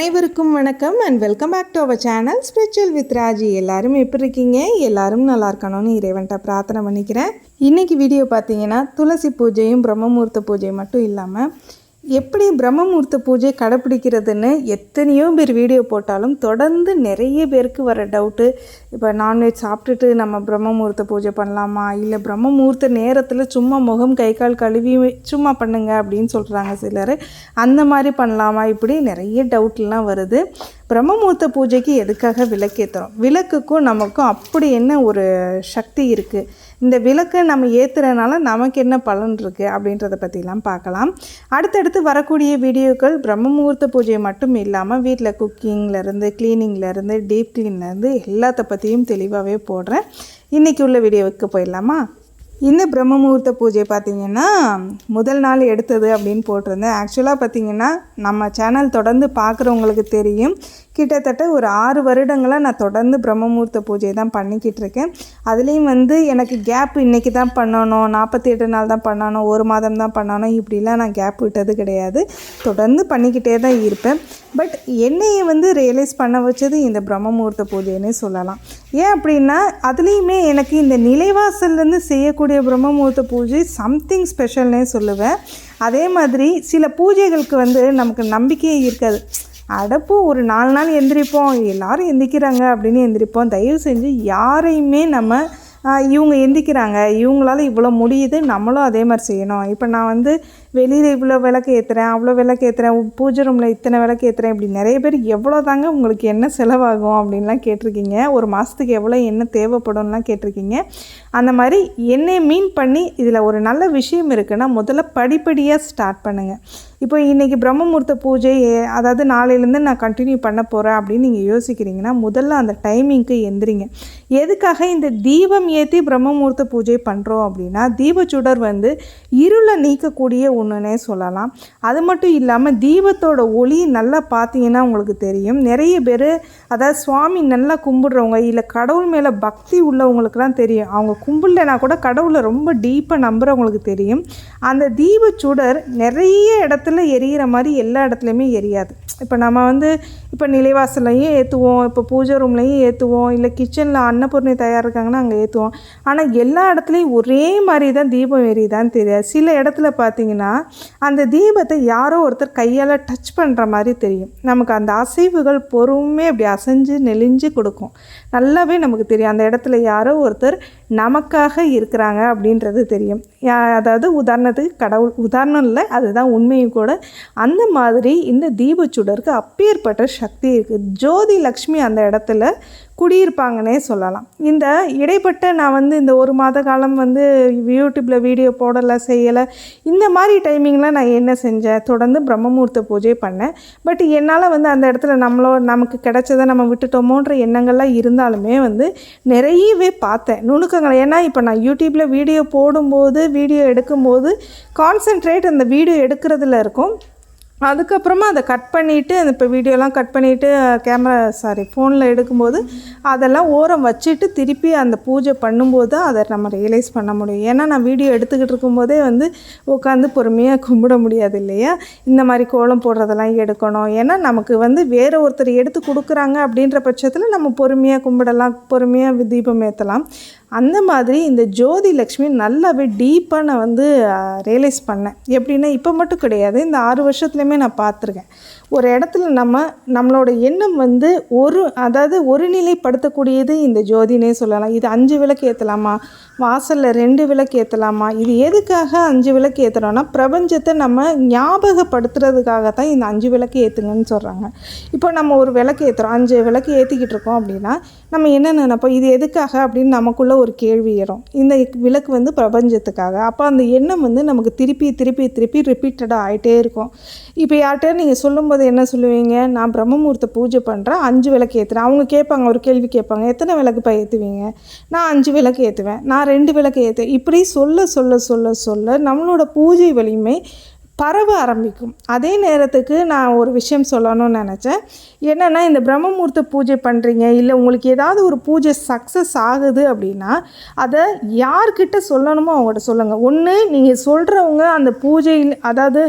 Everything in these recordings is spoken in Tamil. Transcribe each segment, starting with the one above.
அனைவருக்கும் வணக்கம் and welcome back to our channel spiritual with Raji எல்லாரும் எப்படி இருக்கீங்க? எல்லாரும் நல்லா இருக்கணும்னு இறைவன்ட்ட பிரார்த்தனை பண்ணிக்கிறேன். இன்னைக்கு வீடியோ பார்த்தீங்கன்னா துளசி பூஜையும் பிரம்மமூர்த்த பூஜையும் மட்டும் இல்லாமல் எப்படி பிரம்மமுகூர்த்த பூஜை கடைப்பிடிக்கிறதுன்னு எத்தனையோ பேர் வீடியோ போட்டாலும் தொடர்ந்து நிறைய பேருக்கு வர டவுட்டு. இப்போ நான்வெஜ் சாப்பிட்டுட்டு நம்ம பிரம்மமுகூர்த்த பூஜை பண்ணலாமா? இல்லை பிரம்மமுகூர்த்த நேரத்தில் சும்மா முகம் கை கால் கழுவி சும்மா பண்ணுங்க அப்படின்னு சொல்கிறாங்க சிலர். அந்த மாதிரி பண்ணலாமா? இப்படி நிறைய டவுட்லாம் வருது. பிரம்மமுகூர்த்த பூஜைக்கு எதுக்காக விளக்கேற்றுறோம் விளக்குக்கும் நமக்கும் அப்படி என்ன ஒரு சக்தி இருக்குது இந்த விளக்கை நம்ம ஏற்றுறதுனால நமக்கு என்ன பலன் இருக்குது அப்படின்றத பற்றிலாம் பார்க்கலாம். அடுத்தடுத்து வரக்கூடிய வீடியோக்கள் பிரம்ம முகூர்த்த பூஜை மட்டும் இல்லாமல் வீட்டில் குக்கிங்லேருந்து க்ளீனிங்லேருந்து டீப் க்ளீன்லேருந்து எல்லாத்த பற்றியும் தெளிவாகவே போடுறேன். இன்றைக்கி உள்ள வீடியோவுக்கு போயிடலாமா? இந்த பிரம்ம முகூர்த்த பூஜை பார்த்திங்கன்னா முதல் நாள் எடுத்தது அப்படின்னு போட்டிருந்தேன். ஆக்சுவலாக பார்த்திங்கன்னா நம்ம சேனல் தொடர்ந்து பார்க்குறவங்களுக்கு தெரியும். கிட்டத்தட்ட ஒரு ஆறு வருடங்களாக நான் தொடர்ந்து பிரம்ம முகூர்த்த பூஜை தான் பண்ணிக்கிட்டு இருக்கேன். அதுலேயும் வந்து எனக்கு கேப் இன்றைக்கி தான் பண்ணணும் நாற்பத்தி எட்டு நாள் தான் பண்ணணும் ஒரு மாதம் தான் பண்ணணும் இப்படிலாம் நான் கேப் விட்டது கிடையாது. தொடர்ந்து பண்ணிக்கிட்டே தான் இருப்பேன். பட் என்னையை வந்து ரியலைஸ் பண்ண வச்சது இந்த பிரம்ம முகூர்த்த சொல்லலாம். ஏன் அப்படின்னா அதுலேயுமே எனக்கு இந்த நிலைவாசல்லேருந்து செய்யக்கூடிய பிரம்மமுகூர்த்த பூஜை சம்திங் ஸ்பெஷல்னே சொல்லுவேன். அதே மாதிரி சில பூஜைகளுக்கு வந்து நமக்கு நம்பிக்கையே இருக்காது. அடப்பு ஒரு நாலு நாள் எந்திரிப்போம் எல்லாரும் எந்திரிக்கிறாங்க அப்படின்னு எந்திரிப்போம். தயவு செஞ்சு யாரையுமே நம்ம இவங்க எந்திக்கிறாங்க இவங்களால இவ்வளோ முடியுது நம்மளும் அதே மாதிரி செய்யணும். இப்போ நான் வந்து வெளியில் இவ்வளோ விளக்கு ஏற்றுறேன் அவ்வளோ விளக்கு ஏற்றுறேன் பூஜை ரூமில் இத்தனை விளக்கு ஏற்றுறேன் இப்படி நிறைய பேர் எவ்வளோ தாங்க உங்களுக்கு என்ன செலவாகும் அப்படின்லாம் கேட்டிருக்கீங்க. ஒரு மாதத்துக்கு எவ்வளோ என்ன தேவைப்படும்லாம் கேட்டிருக்கீங்க. அந்த மாதிரி என்னை மீன் பண்ணி இதில் ஒரு நல்ல விஷயம் இருக்குன்னா முதல்ல படிப்படியாக ஸ்டார்ட் பண்ணுங்கள் இப்போ இன்றைக்கி பிரம்மமுகூர்த்த பூஜை அதாவது நாளையிலேருந்து நான் கண்டினியூ பண்ண போகிறேன் அப்படின்னு நீங்கள் யோசிக்கிறீங்கன்னா முதல்ல அந்த டைமிங்க்கு எந்திரிங்க. எதுக்காக இந்த தீபம் ஏற்றி பிரம்மமுகூர்த்த பூஜை பண்ணுறோம் அப்படின்னா தீபச்சுடர் வந்து இருளை நீக்கக்கூடிய ஒன்றுனே சொல்லலாம். அது மட்டும் இல்லாமல் தீபத்தோட ஒளி நல்லா பார்த்தீங்கன்னா உங்களுக்கு தெரியும். நிறைய பேர் அதாவது சுவாமி நல்லா கும்பிடுறவங்க இல்லை கடவுள் மேலே பக்தி உள்ளவங்களுக்குலாம் தெரியும். அவங்க கும்பிடலைனா கூட கடவுளை ரொம்ப டீப்பாக நம்புகிறவங்களுக்கு தெரியும். அந்த தீப சுடர் நிறைய இடத்துல எரியிற மாதிரி எல்லா இடத்துலையுமே எரியாது. இப்போ நம்ம வந்து இப்போ நிலைவாசல்லையும் ஏற்றுவோம் இப்போ பூஜை ரூம்லையும் ஏற்றுவோம் இல்லை கிச்சனில் அன்னபூர்ணி தயார் இருக்காங்கன்னா அங்கே ஏற்றுவோம் ஆனால் எல்லா இடத்துலையும் ஒரே மாதிரி தான் தீபம் எரியுதான்னு தெரியாது. சில இடத்துல பார்த்தீங்கன்னா அந்த தீபத்தை யாரோ ஒருத்தர் கையால் டச் பண்ணுற மாதிரி தெரியும். நமக்கு அந்த அசைவுகள் பொறுமையாக அப்படி அசைஞ்சு நெளிஞ்சு கொடுக்கும். நல்லாவே நமக்கு தெரியும். அந்த இடத்துல யாரோ ஒருத்தர் நமக்காக இருக்கிறாங்க அப்படின்றது தெரியும். அதாவது உதாரணத்துக்கு கடவுள் உதாரணம் இல்லை அதுதான் உண்மையும் கூட. அந்த மாதிரி இந்த தீபச்சுடருக்கு அப்பேற்பட்ட சக்தி இருக்குது ஜோதி லக்ஷ்மி அந்த இடத்துல குடியிருப்பாங்கன்னே சொல்லலாம். இந்த இடைப்பட்ட நான் வந்து இந்த ஒரு மாத காலம் வந்து யூடியூப்பில் வீடியோ போடலை செய்யலை. இந்த மாதிரி டைமிங்கில் நான் என்ன செஞ்சேன்? தொடர்ந்து பிரம்மமூர்த்த பூஜை பண்ணேன். பட் என்னால் வந்து அந்த இடத்துல நம்மளோ நமக்கு கிடைச்சதை நம்ம விட்டுட்டோமோன்ற எண்ணங்கள்லாம் இருந்தாலுமே வந்து நிறையவே பார்த்தேன். நுணுக்க நுணுக்கங்களை ஏன்னா இப்போ நான் யூடியூப்பில் வீடியோ போடும்போது வீடியோ எடுக்கும்போது கான்சென்ட்ரேட் அந்த வீடியோ எடுக்கிறதுல இருக்கும். அதுக்கப்புறமா அதை கட் பண்ணிவிட்டு அந்த இப்போ வீடியோலாம் கட் பண்ணிவிட்டு கேமரா சாரி ஃபோனில் எடுக்கும்போது அதெல்லாம் ஓரம் வச்சுட்டு திருப்பி அந்த பூஜை பண்ணும்போது அதை நம்ம ரியலைஸ் பண்ண முடியும். ஏன்னா நான் வீடியோ எடுத்துக்கிட்டு இருக்கும்போதே வந்து உட்காந்து பொறுமையாக கும்பிட முடியாது இல்லையா? இந்த மாதிரி கோலம் போடுறதெல்லாம் எடுக்கணும். ஏன்னா நமக்கு வந்து வேறு ஒருத்தர் எடுத்து கொடுக்குறாங்க அப்படின்ற பட்சத்தில் நம்ம பொறுமையாக கும்பிடலாம் பொறுமையாக தீபம் ஏற்றலாம் அந்த மாதிரி இந்த ஜோதி லக்ஷ்மி நல்லாவே டீப்பாக நான் வந்து ரியலைஸ் பண்ணேன். எப்படின்னா இப்போ மட்டும் கிடையாது. இந்த ஆறு வருஷத்துலையுமே நான் பார்த்துருக்கேன். ஒரு இடத்துல நம்ம நம்மளோட எண்ணம் வந்து ஒரு அதாவது ஒரு நிலைப்படுத்தக்கூடியது இந்த ஜோதினே சொல்லலாம். இது அஞ்சு விளக்கு ஏற்றலாமா வாசலில் ரெண்டு விளக்கு ஏற்றலாமா இது எதுக்காக அஞ்சு விளக்கு ஏற்றுறோன்னா பிரபஞ்சத்தை நம்ம ஞாபகப்படுத்துறதுக்காக தான் இந்த அஞ்சு விளக்கு ஏற்றுங்கன்னு சொல்கிறாங்க இப்போ நம்ம ஒரு விளக்கு ஏற்றுறோம் அஞ்சு விளக்கு ஏற்றிக்கிட்டு இருக்கோம் அப்படின்னா நம்ம என்ன நினைப்போம்? இது எதுக்காக அப்படின்னு நமக்குள்ள ஒரு கேள்வி ஏறும். இந்த விளக்கு வந்து பிரபஞ்சத்துக்காக. அப்போ அந்த எண்ணம் வந்து நமக்கு திருப்பி திருப்பி திருப்பி ரிப்பீட்டடாக ஆகிட்டே இருக்கும். இப்போ யார்கிட்ட நீங்கள் சொல்லும்போது என்ன சொல்லுவீங்க? நான் பிரம்மமுகூர்த்த பூஜை பண்ணுறேன் அஞ்சு விளக்கு ஏற்றுறேன் அவங்க கேட்பாங்க ஒரு கேள்வி கேட்பாங்க எத்தனை விளக்குப்பா ஏற்றுவீங்க நான் அஞ்சு விளக்கு ஏற்றுவேன் நான் ரெண்டு விளக்கு ஏற்றுவேன் இப்படி சொல்ல சொல்ல சொல்ல சொல்ல நம்மளோட பூஜை வலிமை பரவ ஆரம்பிக்கும். அதே நேரத்துக்கு நான் ஒரு விஷயம் சொல்லணும்னு நினச்சேன். என்னென்னா இந்த பிரம்மமூர்த்த பூஜை பண்ணுறீங்க இல்லை உங்களுக்கு ஏதாவது ஒரு பூஜை சக்ஸஸ் ஆகுது அப்படின்னா அதை யார்கிட்ட சொல்லணுமோ அவங்கள்ட்ட சொல்லுங்கள் ஒன்று நீங்கள் சொல்கிறவங்க அந்த பூஜையில் அதாவது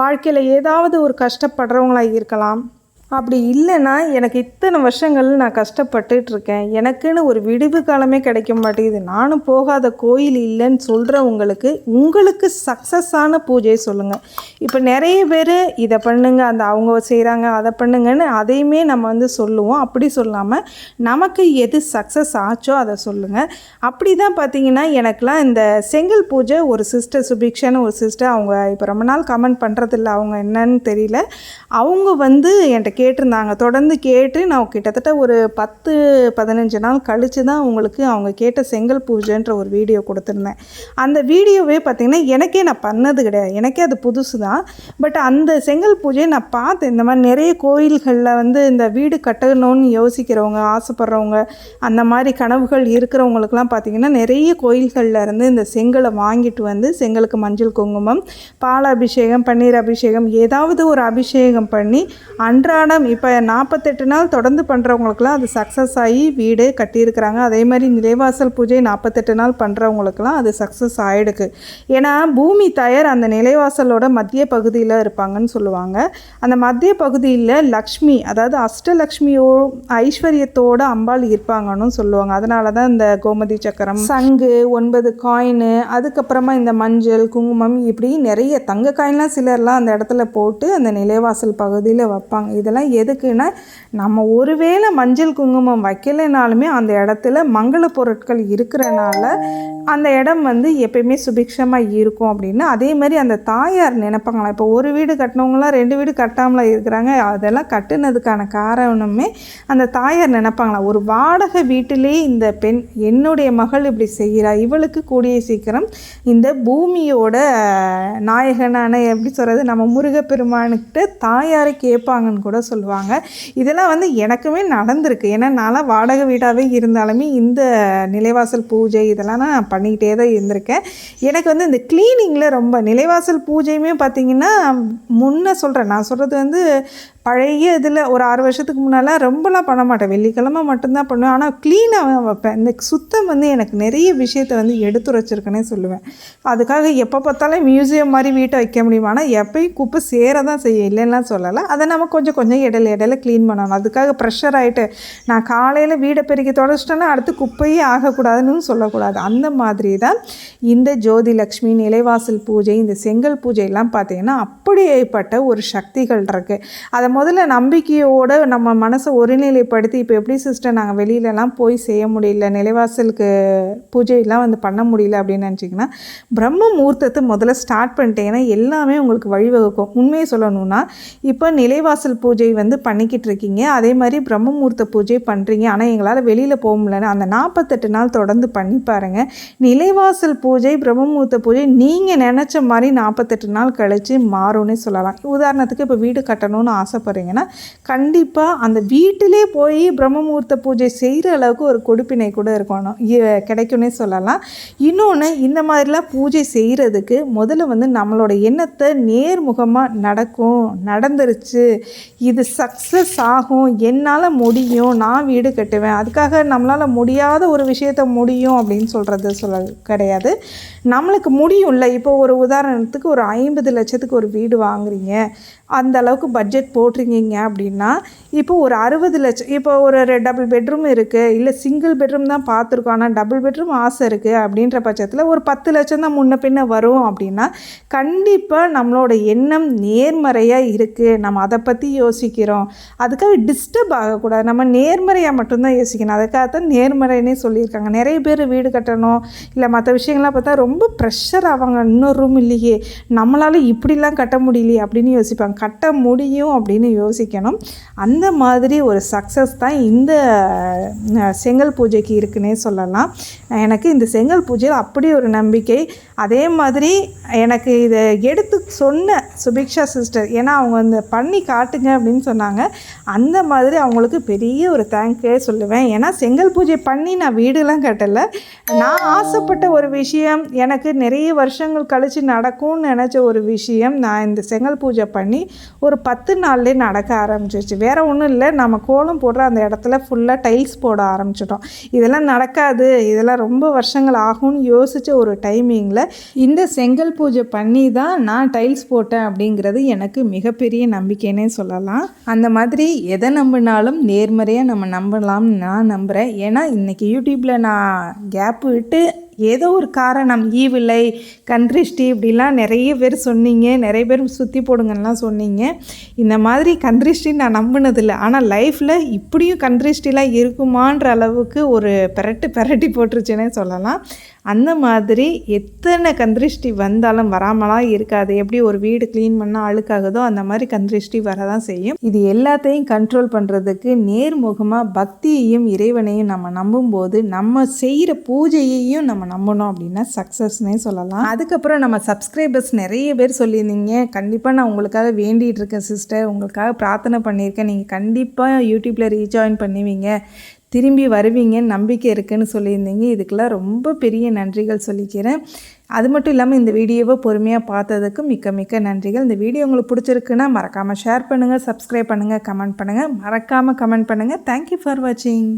வாழ்க்கையில் ஏதாவது ஒரு கஷ்டப்படுறவங்களாக இருக்கலாம். அப்படி இல்லைன்னா எனக்கு இத்தனை வருஷங்கள் நான் கஷ்டப்பட்டுட்டு இருக்கேன் எனக்குன்னு ஒரு விடுவு காலமே கிடைக்க மாட்டேங்குது. நானும் போகாத கோயில் இல்லைன்னு சொல்கிறவங்களுக்கு உங்களுக்கு சக்ஸஸான பூஜையை சொல்லுங்கள் இப்போ நிறைய பேர் இதை பண்ணுங்க அந்த அவங்க செய்கிறாங்க அதை பண்ணுங்கன்னு அதையுமே நம்ம வந்து சொல்லுவோம். அப்படி சொல்லாமல் நமக்கு எது சக்ஸஸ் ஆச்சோ அதை சொல்லுங்கள் அப்படி தான் பார்த்தீங்கன்னா எனக்கெலாம் இந்த செங்கல் பூஜை ஒரு சிஸ்டர் சுபிக்ஷான்னு ஒரு சிஸ்டர் அவங்க இப்போ ரொம்ப நாள் கமெண்ட் பண்ணுறதில்ல அவங்க என்னன்னு தெரியல. அவங்க வந்து என்கிட்ட கேட்டிருந்தாங்க. தொடர்ந்து கேட்டு நான் கிட்டத்தட்ட ஒரு பத்து பதினஞ்சு நாள் கழித்து தான் உங்களுக்கு அவங்க கேட்ட செங்கல் பூஜைன்ற ஒரு வீடியோ கொடுத்துருந்தேன். அந்த வீடியோவே பார்த்திங்கன்னா எனக்கே நான் பண்ணது கிடையாது. எனக்கே அது புதுசு தான். பட் அந்த செங்கல் பூஜையை நான் பார்த்தேன். இந்த மாதிரி நிறைய கோயில்களில் வந்து இந்த வீடு கட்டணும்னு யோசிக்கிறவங்க ஆசைப்பட்றவங்க அந்த மாதிரி கனவுகள் இருக்கிறவங்களுக்குலாம் பார்த்திங்கன்னா நிறைய கோயில்களில் இருந்து இந்த செங்கலை வாங்கிட்டு வந்து செங்கலுக்கு மஞ்சள் குங்குமம் பால் அபிஷேகம் பன்னீர் அபிஷேகம் ஏதாவது ஒரு அபிஷேகம் பண்ணி கல்யாணம் இப்போ நாற்பத்தெட்டு நாள் தொடர்ந்து பண்ணுறவங்களுக்குலாம் அது சக்ஸஸ் ஆகி வீடு கட்டியிருக்கிறாங்க. அதே மாதிரி நிலைவாசல் பூஜை நாற்பத்தெட்டு நாள் பண்ணுறவங்களுக்குலாம் அது சக்ஸஸ் ஆகிடுக்கு ஏன்னா பூமி தயார் அந்த நிலைவாசலோட மத்திய பகுதியில் இருப்பாங்கன்னு சொல்லுவாங்க. அந்த மத்திய பகுதியில் லக்ஷ்மி அதாவது அஷ்டலக்ஷ்மியோ ஐஸ்வர்யத்தோட அம்பாள் இருப்பாங்கன்னு சொல்லுவாங்க. அதனால தான் இந்த கோமதி சக்கரம் சங்கு ஒன்பது காயின் அதுக்கப்புறமா இந்த மஞ்சள் குங்குமம் இப்படி நிறைய தங்க காயின்லாம் சிலர்லாம் அந்த இடத்துல போட்டு அந்த நிலைவாசல் பகுதியில் வைப்பாங்க. இதெல்லாம் எதுக்குன்னா நம்ம ஒருவேளை மஞ்சள் குங்குமம் வைக்கலைனாலுமே அந்த இடத்துல மங்கள பொருட்கள் இருக்கிறனால அந்த இடம் வந்து எப்பயுமே சுபிக்ஷமாக இருக்கும் அப்படின்னு. அதே மாதிரி அந்த தாயார் நினைப்பாங்களா இப்போ ஒரு வீடு கட்டினவங்களாம் ரெண்டு வீடு கட்டாமலாம் இருக்கிறாங்க. அதெல்லாம் கட்டுனதுக்கான காரணமே அந்த தாயார் நினைப்பாங்களா ஒரு வாடகை வீட்டிலே இந்த பெண் என்னுடைய மகள் இப்படி செய்கிறா இவளுக்கு கூடிய சீக்கிரம் இந்த பூமியோட நாயகனான எப்படி சொல்கிறது நம்ம முருகப்பெருமானுக்கிட்ட தாயாரை கேட்பாங்கன்னு கூட சொல்லுவாங்க. இதெல்லாம் வந்து எனக்குமே நடந்திருக்கு. ஏன்னா நான்லாம் வாடகை வீடாகவே இருந்தாலுமே இந்த நிலைவாசல் பூஜை இதெல்லாம் நான் பண்ணிக்கிட்டே தான் இருந்திருக்கேன். எனக்கு வந்து இந்த க்ளீனிங்கில் ரொம்ப நிலைவாசல் பூஜையுமே பார்த்திங்கன்னா முன்னே சொல்கிறேன் நான் சொல்கிறது வந்து பழைய இதில் ஒரு ஆறு வருஷத்துக்கு முன்னால் ரொம்பலாம் பண்ண மாட்டேன். வெள்ளிக்கிழமை மட்டும்தான் பண்ணுவேன். ஆனால் க்ளீனாக வைப்பேன். இந்த சுத்தம் வந்து எனக்கு நிறைய விஷயத்தை வந்து எடுத்துரைச்சிருக்கேனே சொல்லுவேன். அதுக்காக எப்போ பார்த்தாலும் மியூசியம் மாதிரி வீட்டை வைக்க முடியுமா? ஆனால் எப்பயும் குப்பை சேர தான் செய்யும். இல்லைன்னா சொல்லலை. அதை நம்ம கொஞ்சம் கொஞ்சம் இடையில இடையில க்ளீன் பண்ணணும் அதுக்காக ப்ரெஷர் ஆகிட்டு நான் காலையில் வீடை பெருக்கி தொடச்சிட்டேன்னா அடுத்து குப்பையே ஆகக்கூடாதுன்னு சொல்லக்கூடாது. அந்த மாதிரி தான் இந்த ஜோதி லக்ஷ்மி நிலைவாசல் பூஜை இந்த செங்கல் பூஜையெல்லாம் பார்த்தீங்கன்னா அப்படியேப்பட்ட ஒரு சக்திகள் இருக்குது அதை முதல்ல நம்பிக்கையோடு நம்ம மனசை ஒருநிலைப்படுத்தி இப்போ எப்படி சிஸ்டர் நாங்கள் வெளியிலலாம் போய் செய்ய முடியல நிலைவாசலுக்கு பூஜையெல்லாம் வந்து பண்ண முடியல அப்படின்னு நினச்சிங்கன்னா பிரம்ம முகூர்த்தத்தை முதல்ல ஸ்டார்ட் பண்ணிட்டேன்னா எல்லாமே உங்களுக்கு வழிவகுக்கும். உண்மையை சொல்லணும்னா இப்போ நிலைவாசல் பூஜை வந்து பண்ணிக்கிட்டு இருக்கீங்க அதே மாதிரி பிரம்மமூர்த்த பூஜை பண்ணுறீங்க ஆனால் எங்களால் வெளியில் போக முடியலன்னு அந்த நாற்பத்தெட்டு நாள் தொடர்ந்து பண்ணி பாருங்கள் நிலைவாசல் பூஜை பிரம்மமூர்த்த பூஜை நீங்கள் நினச்ச மாதிரி நாற்பத்தெட்டு நாள் கழித்து மாறும்னே சொல்லலாம். உதாரணத்துக்கு இப்போ வீடு கட்டணும்னு ஆசைப்பட்றீங்கன்னா கண்டிப்பாக அந்த வீட்டிலே போய் பிரம்மமூர்த்த பூஜை செய்கிற அளவுக்கு ஒரு கொடுப்பினை கூட இருக்கணும். கிடைக்கும்னே சொல்லலாம். இன்னொன்று இந்த மாதிரிலாம் பூஜை செய்கிறதுக்கு முதல்ல வந்து நம்மளோட எண்ணத்தை நேர்முகமாக நடக்கும் நடந்துருச்சு. இது சக்ஸஸ் ஆகும் என்னால் முடியும் நான் வீடு கட்டுவேன் அதுக்காக நம்மளால் முடியாத ஒரு விஷயத்த முடியும் அப்படின்னு சொல்கிறது சொல்ல கிடையாது. நம்மளுக்கு முடியும்ல இப்போ ஒரு உதாரணத்துக்கு ஒரு ஐம்பது லட்சத்துக்கு ஒரு வீடு வாங்குறீங்க. அந்த அளவுக்கு பட்ஜெட் போட்டிருக்கீங்க அப்படின்னா இப்போ ஒரு அறுபது லட்சம் இப்போ ஒரு டபுள் பெட்ரூம் இருக்குது இல்லை சிங்கிள் பெட்ரூம் தான் பார்த்துருக்கோம் ஆனால் டபுள் பெட்ரூம் ஆசை இருக்குது அப்படின்ற பட்சத்தில் ஒரு பத்து லட்சம் தான் முன்ன பின்ன வரும் அப்படின்னா கண்டிப்பாக நம்மளோட எண்ணம் நேர்மறையாக இருக்குது நம்ம அதை பற்றி யோசிக்கிறோம். அதுக்காக டிஸ்டர்ப் ஆகக்கூடாது. நம்ம நேர்மறையாக மட்டும்தான் யோசிக்கணும். அதுக்காக தான் நேர்மறைன்னே சொல்லியிருக்காங்க. நிறைய பேர் வீடு கட்டணும் இல்லை மற்ற விஷயங்கள்லாம் பார்த்தா ரொம்ப ப்ரெஷர் ஆவாங்க. இன்னொரு ரூம் இல்லையே. நம்மளால் இப்படிலாம் கட்ட முடியலையே அப்படின்னு யோசிப்பாங்க. கட்ட முடியும் அப்படின்னு யோசிக்கணும். அந்த மாதிரி ஒரு சக்ஸஸ் தான் இந்த செங்கல் பூஜைக்கு இருக்குன்னே சொல்லலாம். எனக்கு இந்த செங்கல் பூஜையில் அப்படி ஒரு நம்பிக்கை. அதே மாதிரி எனக்கு இதை எடுத்து சொன்ன சுபிக்ஷா சிஸ்டர். ஏன்னா அவங்க வந்து பண்ணி காட்டுங்க அப்படின்னு சொன்னாங்க. அந்த மாதிரி அவங்களுக்கு பெரிய ஒரு தேங்க்கே சொல்லுவேன். ஏன்னா செங்கல் பூஜை பண்ணி நான் வீடுலாம் கட்டலை. நான் ஆசைப்பட்ட ஒரு விஷயம் எனக்கு நிறைய வருஷங்கள் கழித்து நடக்கும்னு நினச்ச ஒரு விஷயம் நான் இந்த செங்கல் பூஜை பண்ணி ஒரு பத்து நாள்லேயே நடக்க ஆரம்பிச்சிருச்சு. வேறு ஒன்றும் இல்லை. நம்ம கோலம் போடுற அந்த இடத்துல ஃபுல்லாக டைல்ஸ் போட ஆரம்பிச்சிட்டோம். இதெல்லாம் நடக்காது. இதெல்லாம் ரொம்ப வருஷங்கள் ஆகும்னு யோசித்த ஒரு டைமிங்கில் இந்த செங்கல் பூஜை பண்ணி தான் நான் டைல்ஸ் போட்டேன் அப்படிங்கிறது எனக்கு மிகப்பெரிய நம்பிக்கைன்னே சொல்லலாம். அந்த மாதிரி எதை நம்பினாலும் நேர்மறையாக நம்ம நம்பலாம்னு நான் நம்புகிறேன் ஏன்னா இன்றைக்கி யூடியூப்பில் நான் கேப் விட்டு ஏதோ ஒரு காரணம் ஈவில்லை கன்றிஷ்டி இப்படிலாம் நிறைய பேர் சொன்னீங்க நிறைய பேர் சுற்றி போடுங்கலாம் சொன்னீங்க. இந்த மாதிரி கன்றிஷ்டி நான் நம்பினதில்லை. ஆனால் லைஃப்பில் இப்படியும் கன்றிஷ்டிலாம் இருக்குமான்ற அளவுக்கு ஒரு பெரட்டு பெரட்டி போட்டுருச்சுன்னே சொல்லலாம். அந்த மாதிரி எத்தனை கந்திருஷ்டி வந்தாலும் வராமலாம் இருக்காது. எப்படி ஒரு வீடு க்ளீன் பண்ணால் அழுக்காகுதோ அந்த மாதிரி கந்திருஷ்டி வரதான் செய்யும். இது எல்லாத்தையும் கண்ட்ரோல் பண்ணுறதுக்கு நேர்முகமாக பக்தியையும் இறைவனையும் நம்ம நம்பும்போது நம்ம செய்கிற பூஜையையும் நம்ம நம்பணும் அப்படின்னா சக்ஸஸ்னே சொல்லலாம். அதுக்கப்புறம் நம்ம சப்ஸ்கிரைபர்ஸ் நிறைய பேர் சொல்லியிருந்தீங்க. கண்டிப்பாக நான் உங்களுக்காக வேண்டிகிட்டு இருக்கேன் சிஸ்டர் உங்களுக்காக பிரார்த்தனை பண்ணியிருக்கேன். நீங்கள் கண்டிப்பாக யூடியூப்பில் ரீஜாயின் பண்ணுவீங்க. திரும்பி வருவீங்கன்னு நம்பிக்கை இருக்குன்னு சொல்லியிருந்தீங்க. இதுக்கெல்லாம் ரொம்ப பெரிய நன்றிகள் சொல்லிக்கிறேன். அது மட்டும் இல்லாமல் இந்த வீடியோவை பொறுமையாக பார்த்ததுக்கு மிக்க மிக்க நன்றிகள். இந்த வீடியோ உங்களுக்கு பிடிச்சிருக்குன்னா மறக்காமல் ஷேர் பண்ணுங்கள் சப்ஸ்கிரைப் பண்ணுங்கள் கமெண்ட் பண்ணுங்கள் மறக்காமல் கமெண்ட் பண்ணுங்கள் தேங்க்யூ ஃபார் வாட்சிங்